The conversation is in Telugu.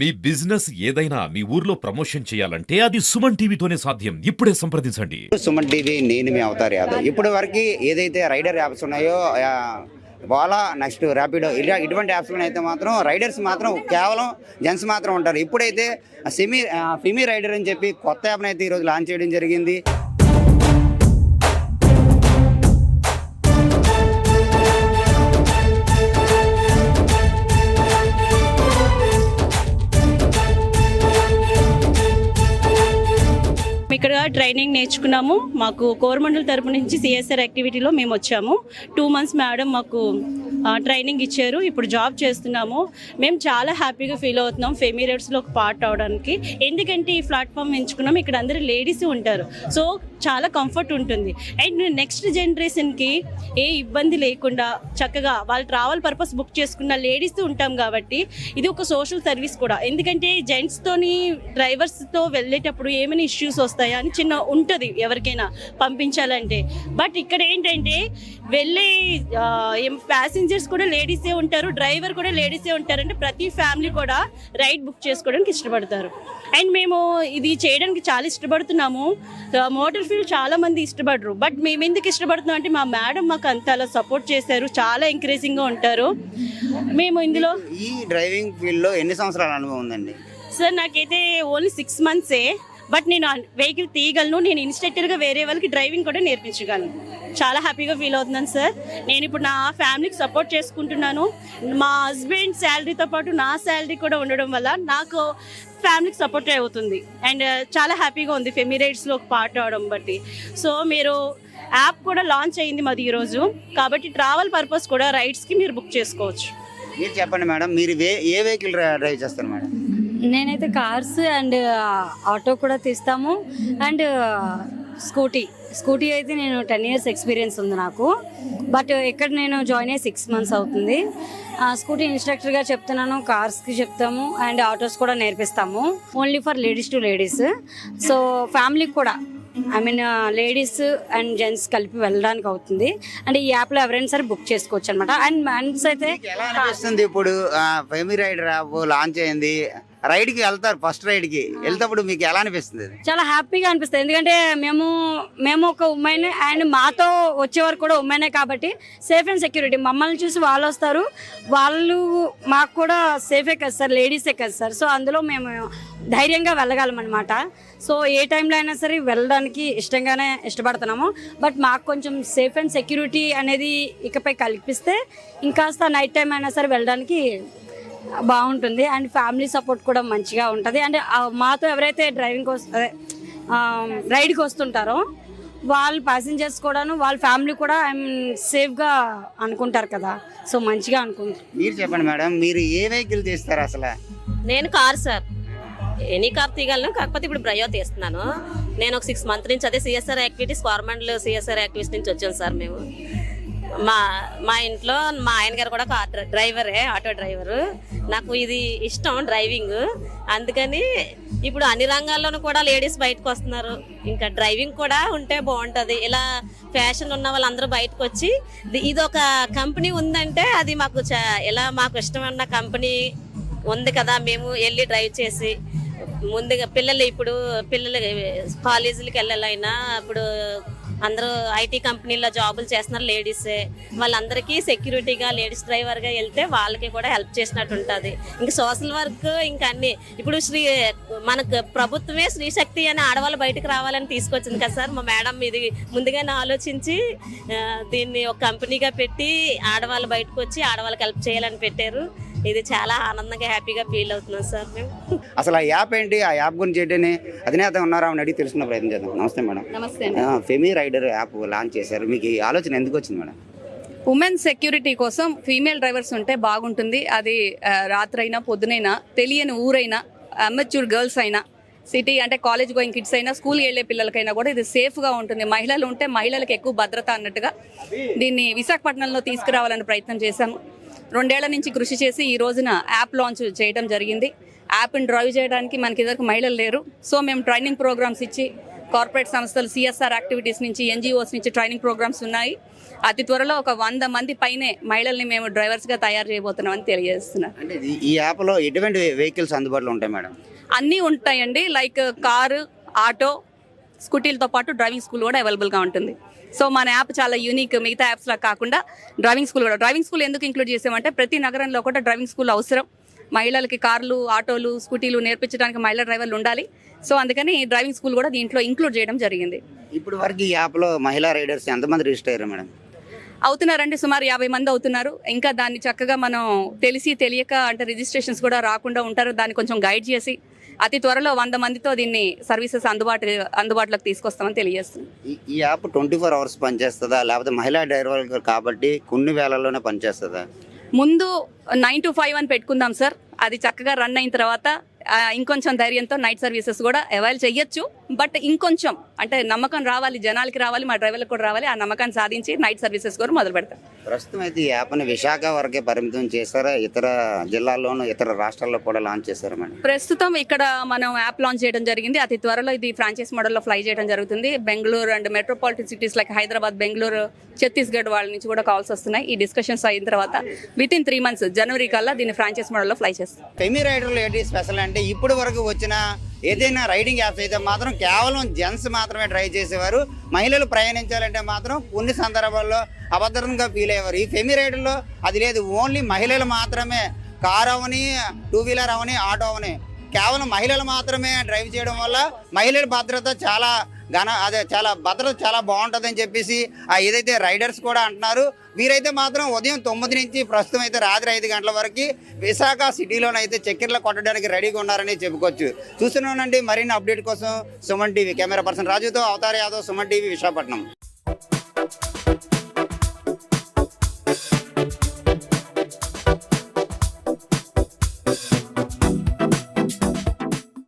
మీ బిజినెస్ ఏదైనా మీ ఊర్లో ప్రమోషన్ చేయాలంటే అది సుమన్ టీవీతోనే సాధ్యం. ఇప్పుడే సంప్రదించండి. సుమన్ టీవీ నేను మీ అవతార్ యాదవ్. ఇప్పటి వరకు ఏదైతే రైడర్ యాప్స్ ఉన్నాయో ఓలా నెక్స్ట్ ర్యాపిడో ఇలా ఇటువంటి యాప్స్లో అయితే మాత్రం రైడర్స్ మాత్రం కేవలం జెంట్స్ మాత్రం ఉంటారు. ఇప్పుడైతే సెమీ ఫిమీ రైడర్ అని చెప్పి కొత్త యాప్ని అయితే ఈరోజు లాంచ్ చేయడం జరిగింది. ట్రైనింగ్ నేర్చుకున్నాము. మాకు కోరమండల్ తరపు నుంచి సిఎస్ఆర్ యాక్టివిటీలో మేము వచ్చాము. టూ మంత్స్ మేడం మాకు ట్రైనింగ్ ఇచ్చారు. ఇప్పుడు జాబ్ చేస్తున్నాము. మేము చాలా హ్యాపీగా ఫీల్ అవుతున్నాం ఫెమిలియర్స్లో ఒక పార్ట్ అవడానికి. ఎందుకంటే ఈ ప్లాట్ఫామ్ ఎంచుకున్నాం. ఇక్కడ అందరూ లేడీస్ ఉంటారు. సో చాలా కంఫర్ట్ ఉంటుంది. అండ్ నెక్స్ట్ జనరేషన్కి ఏ ఇబ్బంది లేకుండా చక్కగా వాళ్ళు ట్రావెల్ పర్పస్ బుక్ చేసుకున్న లేడీస్ ఉంటాం కాబట్టి ఇది ఒక సోషల్ సర్వీస్ కూడా. ఎందుకంటే జెంట్స్తోని డ్రైవర్స్తో వెళ్ళేటప్పుడు ఏమైనా ఇష్యూస్ వస్తాయా అని చిన్న ఉంటుంది ఎవరికైనా పంపించాలంటే. బట్ ఇక్కడ ఏంటంటే వెళ్ళే ప్యాసింజర్స్ కూడా లేడీసే ఉంటారు డ్రైవర్ కూడా లేడీసే ఉంటారు అంటే ప్రతి ఫ్యామిలీ కూడా రైడ్ బుక్ చేసుకోవడానికి ఇష్టపడతారు. అండ్ మేము ఇది చేయడానికి చాలా ఇష్టపడుతున్నాము. మోటార్ ఫీల్డ్ చాలా మంది ఇష్టపడరు. బట్ మేము ఎందుకు ఇష్టపడుతున్నాం అంటే మా మేడం మాకు అంత అలా సపోర్ట్ చేశారు. చాలా ఎంకరేజింగ్గా ఉంటారు. మేము ఇందులో ఈ డ్రైవింగ్ ఫీల్డ్లో ఎన్ని సంవత్సరాల అనుభవం ఉందండి? సార్ నాకైతే ఓన్లీ సిక్స్ మంత్సే బట్ నేను వెహికల్ తీయగలను నేను ఇన్స్ట్రక్టర్గా వేరే వాళ్ళకి డ్రైవింగ్ కూడా నేర్పించగలను. చాలా హ్యాపీగా ఫీల్ అవుతున్నాను సార్. నేను ఇప్పుడు నా ఫ్యామిలీకి సపోర్ట్ చేసుకుంటున్నాను. మా హస్బెండ్ శాలరీతో పాటు నా శాలరీ కూడా ఉండడం వల్ల నాకు ఫ్యామిలీకి సపోర్ట్ అవుతుంది. అండ్ చాలా హ్యాపీగా ఉంది. ఫెమిరైట్స్లో ఒక పార్ట్ అవడం బట్టి. సో మీరు యాప్ కూడా లాంచ్ అయింది మాది ఈరోజు. కాబట్టి ట్రావెల్ పర్పస్ కూడా రైడ్స్కి మీరు బుక్ చేసుకోవచ్చు. మీరు చెప్పండి మేడం మీరు ఏ వెహికల్ డ్రైవ్ చేస్తారు మేడం? నేనైతే కార్స్ అండ్ ఆటో కూడా తీస్తాము. And scooty. స్కూటీ అయితే నేను టెన్ ఇయర్స్ ఎక్స్పీరియన్స్ ఉంది నాకు. బట్ ఇక్కడ నేను జాయిన్ అయ్యి సిక్స్ మంత్స్ అవుతుంది. ఆ, స్కూటీ ఇన్స్ట్రక్టర్గా చెప్తున్నాను కార్స్కి చెప్తాము అండ్ ఆటోస్ కూడా నేర్పిస్తాము. Only for ladies to ladies so ఫ్యామిలీకి కూడా. I mean ladies and gents కలిపి వెళ్ళడానికి అవుతుంది. అండ్ ఈ యాప్లో ఎవరైనా సరే బుక్ చేసుకోవచ్చు అనమాట అండ్ మ్యాన్స్ అయితే ఇప్పుడు ఫెమి రైడర్ యాప్ లాంచ్ అయింది? రైడ్కి వెళ్తారు ఫస్ట్ రైడ్కి వెళ్తేప్పుడు మీకు ఎలా అనిపిస్తుంది చాలా హ్యాపీగా అనిపిస్తుంది. ఎందుకంటే మేము మేము ఒక ఉమ్మాయిని అండ్ మాతో వచ్చేవారు కూడా ఉమెనే కాబట్టి సేఫ్ అండ్ సెక్యూరిటీ మమ్మల్ని చూసి వాళ్ళు వస్తారు. వాళ్ళు మాకు కూడా సేఫే కదా సార్ లేడీసే కదా సార్. సో అందులో మేము ధైర్యంగా వెళ్ళగలం అనమాట సో ఏ టైంలో అయినా సరే వెళ్ళడానికి ఇష్టంగానే ఇష్టపడుతున్నాము. బట్ మాకు కొంచెం సేఫ్ అండ్ సెక్యూరిటీ అనేది ఇకపై కల్పిస్తే ఇంకాస్త నైట్ టైం అయినా సరే వెళ్ళడానికి బాగుంటుంది. అండ్ ఫ్యామిలీ సపోర్ట్ కూడా మంచిగా ఉంటుంది. అండ్ ఆ మాతో ఎవరైతే డ్రైవింగ్ అదే ఆ, రైడ్కి వస్తుంటారో వాళ్ళ ప్యాసింజర్స్ కూడాను వాళ్ళ ఫ్యామిలీ కూడా ఐ సేఫ్గా అనుకుంటారు కదా. సో మంచిగా అనుకుంటారు మీరు చెప్పండి మేడం మీరు ఏ వెహికల్ తీస్తారు అసలు? నేను కార్ సార్. ఎనీ కార్ తీయగలను కాకపోతే ఇప్పుడు బ్రయో తీస్తున్నాను. నేను ఒక సిక్స్ మంత్ నుంచి అదే CSR activities government CSR activities నుంచి వచ్చాను సార్ మేము. మా మా ఇంట్లో మా ఆయన గారు కూడా ఒక డ్రైవరే ఆటో డ్రైవరు. నాకు ఇది ఇష్టం డ్రైవింగ్. అందుకని ఇప్పుడు అన్ని రంగాల్లోనూ కూడా లేడీస్ బయటకు వస్తున్నారు. ఇంకా డ్రైవింగ్ కూడా ఉంటే బాగుంటుంది. ఇలా ఫ్యాషన్ ఉన్న వాళ్ళందరూ బయటకు వచ్చి ఇది- ఒక కంపెనీ ఉందంటే అది మాకు ఇలా మాకు ఇష్టమైన కంపెనీ ఉంది కదా మేము వెళ్ళి డ్రైవ్ చేసి ముందుగా పిల్లలు ఇప్పుడు పిల్లలు కాలేజీలకు వెళ్ళాలైనా ఇప్పుడు అందరూ ఐటీ కంపెనీలో జాబులు చేస్తున్నారు లేడీసే. వాళ్ళందరికీ సెక్యూరిటీగా లేడీస్ డ్రైవర్గా వెళ్తే వాళ్ళకి కూడా హెల్ప్ చేసినట్టు ఉంటుంది. ఇంక సోషల్ వర్క్ ఇంకా అన్ని. ఇప్పుడు శ్రీ మనకు ప్రభుత్వమే శ్రీశక్తి అని ఆడవాళ్ళు బయటకు రావాలని తీసుకొచ్చింది కదా సార్. మా మేడం ఇది ముందుగానే ఆలోచించి దీన్ని ఒక కంపెనీగా పెట్టి ఆడవాళ్ళు బయటకు వచ్చి ఆడవాళ్ళకి హెల్ప్ చేయాలని పెట్టారు. ఇది చాలా ఆనందంగా హ్యాపీగా ఫీల్ అవుతున్నాం సార్ మేము. అసలు ఆ యాప్ ఏంటి? ఆ యాప్ గురించి ఏంటని అధినేత ఉన్నారా అని అడిగి తెలుసుకున్న ప్రయత్నం చేద్దాం. నమస్తే మేడం. నమస్తే ఆ, ఫెమీ రైడర్ యాప్ లాంచ్ చేశారు. మీకు ఈ ఆలోచన ఎందుకు వచ్చింది మేడం? ఉమెన్ సెక్యూరిటీ కోసం ఫీమేల్ డ్రైవర్స్ ఉంటే బాగుంటుంది. అది ఆ, రాత్రైనా పొద్దునైనా తెలియని ఊరైనా అమెచ్యూర్ గర్ల్స్ అయినా సిటీ అంటే కాలేజ్ గోయింగ్ కిడ్స్ అయినా స్కూల్కి వెళ్ళే పిల్లలకైనా కూడా ఇది సేఫ్గా ఉంటుంది. మహిళలు ఉంటే మహిళలకు ఎక్కువ భద్రత అన్నట్టుగా దీన్ని విశాఖపట్నంలో తీసుకురావాలని ప్రయత్నం చేశాము. రెండేళ్ళ నుంచి కృషి చేసి ఈ రోజున యాప్ లాంచ్ చేయడం జరిగింది. యాప్ని డ్రైవ్ చేయడానికి మనకి ఇద్దరు మహిళలు లేరు. సో మేము ట్రైనింగ్ ప్రోగ్రామ్స్ ఇచ్చి కార్పొరేట్ సంస్థలు సిఎస్ఆర్ యాక్టివిటీస్ నుంచి ఎన్జిఓస్ నుంచి ట్రైనింగ్ ప్రోగ్రామ్స్ ఉన్నాయి. అతి త్వరలో ఒక వంద మంది పైనే మహిళల్ని మేము డ్రైవర్స్గా తయారు చేయబోతున్నామని తెలియజేస్తున్నాను అంటే ఈ- ఈ యాప్లో ఎటువంటి వెహికల్స్ అందుబాటులో ఉంటాయి మేడం? అన్నీ ఉంటాయండి. లైక్ కారు ఆటో స్కూటీలతో పాటు డ్రైవింగ్ స్కూల్ కూడా అవైలబుల్గా ఉంటుంది. సో మన యాప్ చాలా యూనిక్ మిగతా యాప్స్ లా కాకుండా డ్రైవింగ్ స్కూల్ కూడా. డ్రైవింగ్ స్కూల్ ఎందుకు ఇంక్లూడ్ చేసామంటే ప్రతి నగరంలో కూడా డ్రైవింగ్ స్కూల్ అవసరం. మహిళలకి కార్లు ఆటోలు స్కూటీలు నేర్పించడానికి మహిళా డ్రైవర్లు ఉండాలి. సో అందుకని డ్రైవింగ్ స్కూల్ కూడా దీంట్లో ఇంక్లూడ్ చేయడం జరిగింది. ఇప్పుడు వరకు ఈ యాప్లో మహిళా రైడర్స్ ఎంతమంది రిజిస్టర్ అయ్యారు మేడం? అవుతున్నారండి సుమారు యాభై మంది అవుతున్నారు. ఇంకా దాన్ని చక్కగా మనం తెలిసి తెలియక అంటే రిజిస్ట్రేషన్స్ కూడా రాకుండా ఉంటారు. దాన్ని కొంచెం గైడ్ చేసి అతి త్వరలో వంద మందితో దీన్ని సర్వీసెస్ అందుబాటు అందుబాటులోకి తీసుకొస్తామని తెలియజేస్తున్నాం. ఈ- యాప్ ట్వంటీ ఫోర్ అవర్స్ పనిచేస్తుందా? లేకపోతే మహిళా డ్రైవర్ కాబట్టి కొన్ని వేలల్లోనే పనిచేస్తుందా? ముందు నైన్ టు ఫైవ్ అని పెట్టుకుందాం సార్. అది చక్కగా రన్ అయిన తర్వాత ఇంకొంచెం ధైర్యంతో నైట్ సర్వీసెస్ కూడా అవైల్ చేయొచ్చు. బట్ ఇంకొంచెం అంటే నమ్మకం రావాలి జనాలకి రావాలి మా డ్రైవర్లకు కూడా రావాలి ఆ నమ్మకాన్ని సాధించి నైట్ సర్వీసెస్ కూడా మొదలు పెడతాం. ప్రస్తుతం అయితే ఈ యాప్ని విశాఖ వరకే పరిమితం చేశారా? ఇతర జిల్లాల్లోనూ ఇతర రాష్ట్రాల్లో కూడా లాంచ్ చేశారా మేడం? ప్రస్తుతం ఇక్కడ మనం యాప్ లాంచ్ చేయడం జరిగింది. అతి త్వరలో ఇది ఫ్రాంచైజ్ మోడల్లో ఫ్లై చేయడం జరుగుతుంది. Bengaluru and metropolitan cities like Hyderabad Bengaluru Chhattisgarh వాళ్ళ నుంచి కూడా కాల్స్ వస్తున్నాయి. ఈ డిస్కషన్స్ అయిన తర్వాత విత్ ఇన్ త్రీ మంత్స్ జనవరి కల్లా దీన్ని ఫ్రాంచైజ్ మోడల్లో ఫ్లై చేస్తాం. ఫెమి రైడర్లు ఏంటి స్పెషల్ అంటే ఇప్పుడు వరకు వచ్చిన ఏదైనా రైడింగ్ యాప్స్ అయితే మాత్రం కేవలం జెంట్స్ మాత్రమే డ్రైవ్ చేసేవారు. మహిళలు ప్రయాణించాలంటే మాత్రం కొన్ని సందర్భాల్లో అభద్రంగా ఫీల్ అయ్యేవారు. ఈ ఫెమి రైడర్లో అది లేదు. ఓన్లీ మహిళలు మాత్రమే. కార్ అవని టూ వీలర్ అవని ఆటో అవని. కేవలం మహిళలు మాత్రమే డ్రైవ్ చేయడం వల్ల మహిళల భద్రత చాలా ఘన అదే చాలా భద్రత చాలా బాగుంటుందని చెప్పేసి ఏదైతే రైడర్స్ కూడా అంటున్నారు వీరైతే మాత్రం ఉదయం తొమ్మిది నుంచి ప్రస్తుతం అయితే రాత్రి ఐదు గంటల వరకు విశాఖ సిటీలోనైతే చక్కెర్లు కొట్టడానికి రెడీగా ఉన్నారని చెప్పుకోవచ్చు. చూస్తున్నానండి మరిన్ని అప్డేట్ కోసం సుమన్ టీవీ కెమెరా పర్సన్ రాజుతో అవతార్ యాదవ్ సుమన్ టీవీ విశాఖపట్నం.